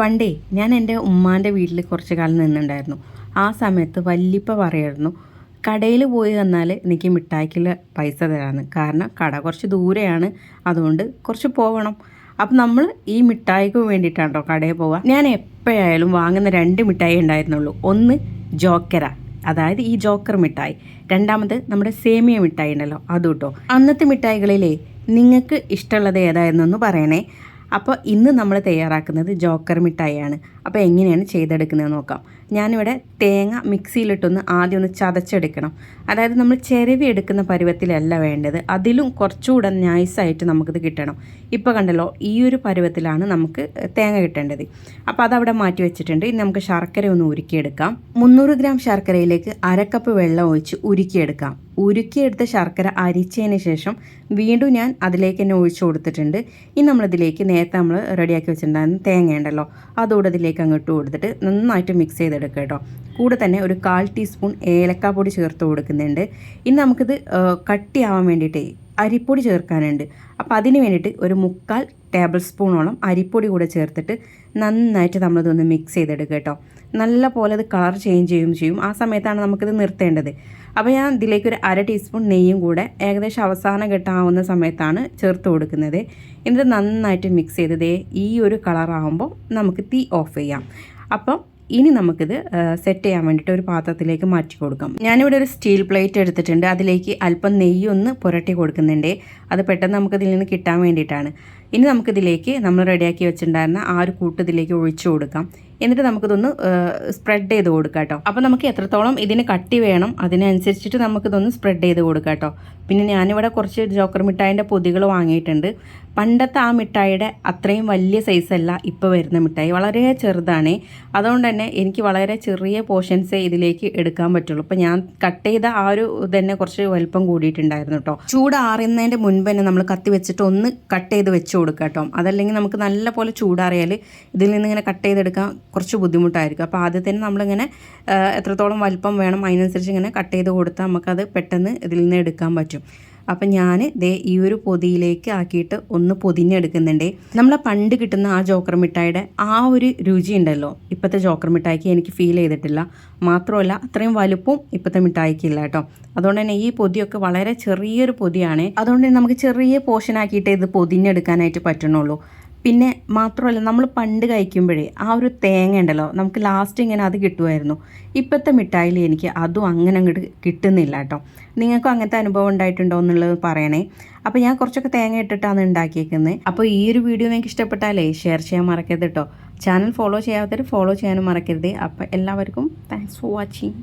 പണ്ടേ ഞാൻ എന്റെ ഉമ്മാന്റെ വീട്ടിൽ കുറച്ച് കാലം നിന്നുണ്ടായിരുന്നു ആ സമയത്ത് വല്ലിപ്പ പറയായിരുന്നു കടയിൽ പോയി തന്നാൽ എനിക്ക് മിഠായിക്കുള്ള പൈസ തരാമെന്ന്. കാരണം കട കുറച്ച് ദൂരെയാണ് അതുകൊണ്ട് കുറച്ച് പോകണം അപ്പം നമ്മൾ ഈ മിഠായിക്ക് വേണ്ടിയിട്ടാണ് കടയിൽ പോവുക. ഞാൻ എപ്പോഴായാലും വാങ്ങുന്ന രണ്ട് മിഠായി ഉണ്ടായിരുന്നുള്ളൂ. ഒന്ന് ജോക്കര അതായത് ഈ ജോക്കർ മിഠായി. രണ്ടാമത് നമ്മുടെ സേമിയ മിഠായി ഉണ്ടല്ലോ അതും കേട്ടോ അന്നത്തെ മിഠായികളിലേ നിങ്ങൾക്ക് ഇഷ്ടമുള്ളത് ഏതായിരുന്നു എന്ന് പറയണേ. അപ്പോൾ ഇന്ന് നമ്മൾ തയ്യാറാക്കുന്നത് ജോക്കർ മിഠായിയാണ്. അപ്പോൾ എങ്ങനെയാണ് ചെയ്തെടുക്കുന്നത് നോക്കാം. ഞാനിവിടെ തേങ്ങ മിക്സിയിലിട്ടൊന്ന് ആദ്യം ഒന്ന് ചതച്ചെടുക്കണം. അതായത് നമ്മൾ ചെരവി എടുക്കുന്ന പരുവത്തിലല്ല വേണ്ടത്. അതിലും കുറച്ചുകൂടെ നൈസായിട്ട് നമുക്കിത് കിട്ടണം. ഇപ്പോൾ കണ്ടല്ലോ ഈ ഒരു പരുവത്തിലാണ് നമുക്ക് തേങ്ങ കിട്ടേണ്ടത്. അപ്പോൾ അതവിടെ മാറ്റി വെച്ചിട്ടുണ്ട്. ഇനി നമുക്ക് ശർക്കര ഒന്ന് ഉരുക്കിയെടുക്കാം. മുന്നൂറ് ഗ്രാം ശർക്കരയിലേക്ക് അരക്കപ്പ് വെള്ളം ഒഴിച്ച് ഉരുക്കിയെടുക്കാം. ഉരുക്കിയെടുത്ത ശർക്കര അരിച്ചതിന് ശേഷം വീണ്ടും ഞാൻ അതിലേക്ക് തന്നെ ഒഴിച്ചു കൊടുത്തിട്ടുണ്ട്. ഇനി നമ്മളിതിലേക്ക് നേരത്തെ നമ്മൾ റെഡിയാക്കി വെച്ചിട്ടുണ്ടായിരുന്ന തേങ്ങ ഉണ്ടല്ലോ അതുകൂടെ ഇതിലേക്ക് അങ്ങോട്ട് കൊടുത്തിട്ട് നന്നായിട്ട് മിക്സ് ചെയ്തെടുക്കുക കേട്ടോ. കൂടെ തന്നെ ഒരു കാൽ ടീസ്പൂൺ ഏലക്കാപ്പൊടി ചേർത്ത് കൊടുക്കുന്നുണ്ട്. ഇനി നമുക്കിത് കട്ടിയാവാൻ വേണ്ടിയിട്ട് അരിപ്പൊടി ചേർക്കാനുണ്ട്. അപ്പോൾ അതിന് വേണ്ടിയിട്ട് ഒരു മുക്കാൽ ടേബിൾ സ്പൂണോളം അരിപ്പൊടി കൂടെ ചേർത്തിട്ട് നന്നായിട്ട് നമ്മളിതൊന്ന് മിക്സ് ചെയ്തെടുക്കുക കേട്ടോ. നല്ല പോലെ അത് കളർ ചേഞ്ച് ചെയ്യുകയും ചെയ്യും. ആ സമയത്താണ് നമുക്കിത് നിർത്തേണ്ടത്. അപ്പോൾ ഞാൻ ഇതിലേക്ക് ഒരു അര ടീസ്പൂൺ നെയ്യും കൂടെ ഏകദേശം അവസാന ഘട്ടമാവുന്ന സമയത്താണ് ചേർത്ത് കൊടുക്കുന്നത്. എന്നിട്ട് നന്നായിട്ട് മിക്സ് ചെയ്തതേ ഈ ഒരു കളറാകുമ്പോൾ നമുക്ക് തീ ഓഫ് ചെയ്യാം. അപ്പം ഇനി നമുക്കിത് സെറ്റ് ചെയ്യാൻ വേണ്ടിയിട്ട് ഒരു പാത്രത്തിലേക്ക് മാറ്റി കൊടുക്കാം. ഞാനിവിടെ ഒരു സ്റ്റീൽ പ്ലേറ്റ് എടുത്തിട്ടുണ്ട്. അതിലേക്ക് അല്പം നെയ്യൊന്ന് പുരട്ടി കൊടുക്കുന്നുണ്ട്. അത് പെട്ടെന്ന് നമുക്കിതിൽ നിന്ന് കിട്ടാൻ വേണ്ടിയിട്ടാണ്. ഇനി നമുക്കിതിലേക്ക് നമ്മൾ റെഡിയാക്കി വെച്ചിട്ടുണ്ടായിരുന്ന ആ ഒരു കൂട്ട് ഇതിലേക്ക് ഒഴിച്ചു കൊടുക്കാം. എന്നിട്ട് നമുക്കിതൊന്ന് സ്പ്രെഡ് ചെയ്ത് കൊടുക്കാം കേട്ടോ അപ്പോൾ നമുക്ക് എത്രത്തോളം ഇതിന് കട്ടി വേണം അതിനനുസരിച്ചിട്ട് നമുക്കിതൊന്ന് സ്പ്രെഡ് ചെയ്ത് കൊടുക്കാം കേട്ടോ പിന്നെ ഞാനിവിടെ കുറച്ച് ജോക്കർ മിഠായിന്റെ പൊതികൾ വാങ്ങിയിട്ടുണ്ട്. പണ്ടത്തെ ആ മിഠായിയുടെ അത്രയും വലിയ സൈസല്ല ഇപ്പോൾ വരുന്ന മിഠായി. വളരെ ചെറുതാണ്. അതുകൊണ്ട് തന്നെ എനിക്ക് വളരെ ചെറിയ പോർഷൻസേ ഇതിലേക്ക് എടുക്കാൻ പറ്റുള്ളൂ. അപ്പോൾ ഞാൻ കട്ട് ചെയ്ത ആ ഒരു തന്നെ കുറച്ച് വലുപ്പം കൂടിയിട്ടുണ്ടായിരുന്നു കേട്ടോ ചൂടാറുന്നതിന്റെ മുൻപ് തന്നെ നമ്മൾ കത്തി വെച്ചിട്ട് ഒന്ന് കട്ട് ചെയ്ത് വെച്ച് കൊടുക്കുക കേട്ടോ. അതല്ലെങ്കിൽ നമുക്ക് നല്ല പോലെ ചൂടാറിയാൽ ഇതിൽ നിന്ന് ഇങ്ങനെ കട്ട് ചെയ്തെടുക്കാൻ കുറച്ച് ബുദ്ധിമുട്ടായിരിക്കും. അപ്പോൾ ആദ്യം തന്നെ നമ്മളിങ്ങനെ എത്രത്തോളം വലിപ്പം വേണം അതിനനുസരിച്ച് ഇങ്ങനെ കട്ട് ചെയ്ത് കൊടുത്താൽ നമുക്കത് പെട്ടെന്ന് ഇതിൽ നിന്ന് എടുക്കാൻ പറ്റും. അപ്പം ഞാൻ ദേ ഈ ഒരു പൊതിയിലേക്ക് ആക്കിയിട്ട് ഒന്ന് പൊതിഞ്ഞെടുക്കുന്നുണ്ട്. നമ്മളെ പണ്ട് കിട്ടുന്ന ആ ജോക്കർ മിഠായിയുടെ ആ ഒരു രുചി ഉണ്ടല്ലോ. ഇപ്പോഴത്തെ ജോക്കർ മിഠായിക്ക് എനിക്ക് ഫീൽ ചെയ്തിട്ടില്ല. മാത്രമല്ല അത്രയും വലുപ്പവും ഇപ്പോഴത്തെ മിഠായിക്ക് ഇല്ല കേട്ടോ. അതുകൊണ്ട് തന്നെ ഈ പൊതിയൊക്കെ വളരെ ചെറിയൊരു പൊതിയാണ്. അതുകൊണ്ട് നമുക്ക് ചെറിയ പോർഷൻ ആക്കിയിട്ട് ഇത് പൊതിഞ്ഞെടുക്കാനായിട്ട് പറ്റണുള്ളൂ. പിന്നെ മാത്രമല്ല നമ്മൾ പണ്ട് കഴിക്കുമ്പോഴേ ആ ഒരു തേങ്ങ ഉണ്ടല്ലോ നമുക്ക് ലാസ്റ്റ് ഇങ്ങനെ അത് കിട്ടുമായിരുന്നു. ഇപ്പോഴത്തെ മിഠായിൽ എനിക്ക് അതും അങ്ങനെ അങ്ങോട്ട് കിട്ടുന്നില്ല കേട്ടോ. നിങ്ങൾക്കും അങ്ങനത്തെ അനുഭവം ഉണ്ടായിട്ടുണ്ടോ എന്നുള്ളത് പറയണേ. അപ്പോൾ ഞാൻ കുറച്ചൊക്കെ തേങ്ങ ഇട്ടിട്ടാണ് ഉണ്ടാക്കിയേക്കുന്നത് അപ്പോൾ ഈ ഒരു വീഡിയോ നിങ്ങൾക്ക് ഇഷ്ടപ്പെട്ടാലേ ഷെയർ ചെയ്യാൻ മറക്കരുത് കേട്ടോ. ചാനൽ ഫോളോ ചെയ്യാത്തവർ ഫോളോ ചെയ്യാനും മറക്കരുത്. അപ്പോൾ എല്ലാവർക്കും താങ്ക്സ് ഫോർ വാച്ചിങ്